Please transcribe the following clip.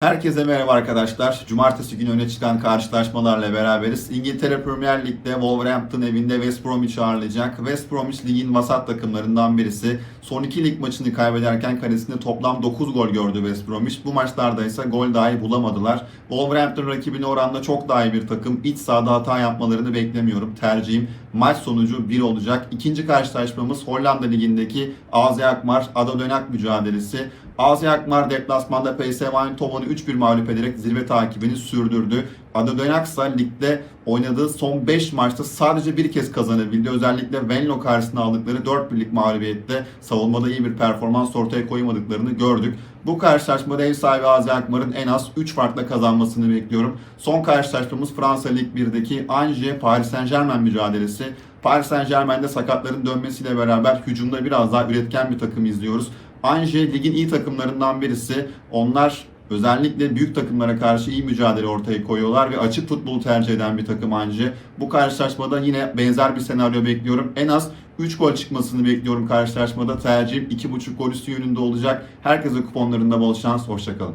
Herkese merhaba arkadaşlar. Cumartesi günü öne çıkan karşılaşmalarla beraberiz. İngiltere Premier Lig'de Wolverhampton evinde West Bromwich ağırlayacak. West Bromwich ligin vasat takımlarından birisi. Son iki lig maçını kaybederken kalesinde toplam 9 gol gördü West Bromwich. Bu maçlarda ise gol dahi bulamadılar. Wolverhampton rakibine oranla çok daha iyi bir takım. İç sahada hata yapmalarını beklemiyorum. Tercihim maç sonucu 1 olacak. İkinci karşılaşmamız Hollanda ligindeki AZ Alkmaar Ada Dönek mücadelesi. AZ Alkmaar deplasmanda PSV Eindhoven'u 3-1 mağlup ederek zirve takibini sürdürdü. Ada Dönaksa ligde oynadığı son 5 maçta sadece bir kez kazanabildi. Özellikle Venlo karşısında aldıkları 4 birlik mağlubiyette savunmada iyi bir performans ortaya koymadıklarını gördük. Bu karşılaşmada ev sahibi AZ Alkmaar'ın en az 3 farkla kazanmasını bekliyorum. Son karşılaşmamız Fransa Lig 1'deki Angers Paris Saint Germain mücadelesi. Paris Saint Germain'de sakatların dönmesiyle beraber hücumda biraz daha üretken bir takım izliyoruz. Angers ligin iyi takımlarından birisi. Onlar özellikle büyük takımlara karşı iyi mücadele ortaya koyuyorlar ve açık futbolu tercih eden bir takım Angers. Bu karşılaşmada yine benzer bir senaryo bekliyorum. En az 3 gol çıkmasını bekliyorum karşılaşmada. Tercihim 2.5 gol üstü yönünde olacak. Herkese kuponlarında bol şans. Hoşçakalın.